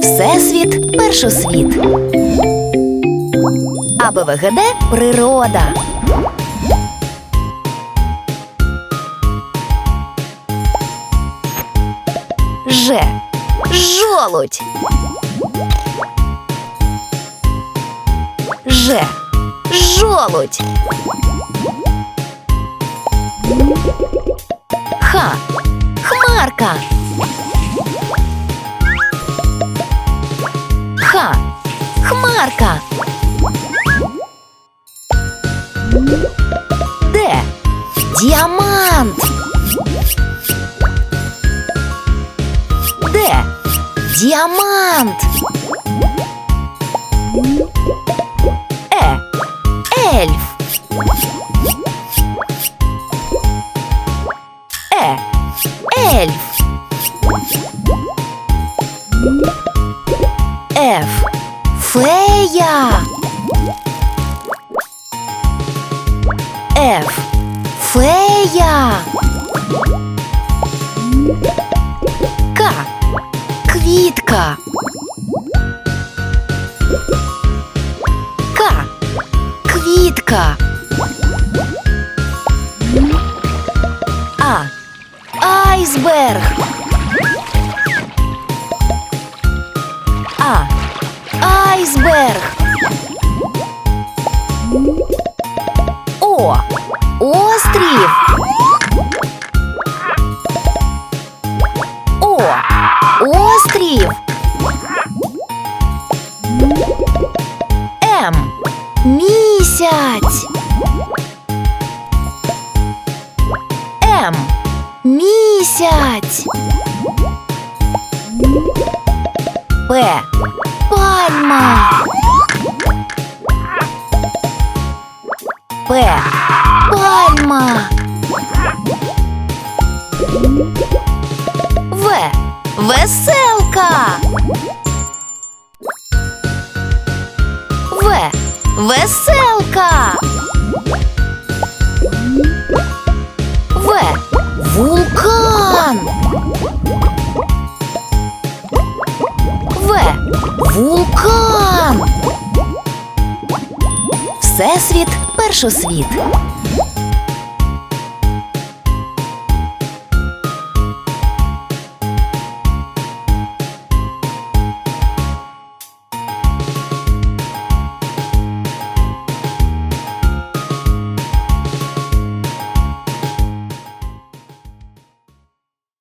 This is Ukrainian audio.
Всесвіт першосвіт. АБВГД природа. Ж. Жолудь. Ж. Жолудь. Х. Хмарка. Хмарка. Д. Діамант. Д. Діамант. Е. Ельф. Е. Ельф. Ф. Фея. Ф. Фея. К. Квітка. К. Квітка. А. Айсберг. О. Острів. О. Острів. М. Місяць. М. Місяць. П. Пальма. П. Пальма. В. Веселка. В. Веселка. В. Вулкан. В. Вулкан. Всесвіт першосвіт.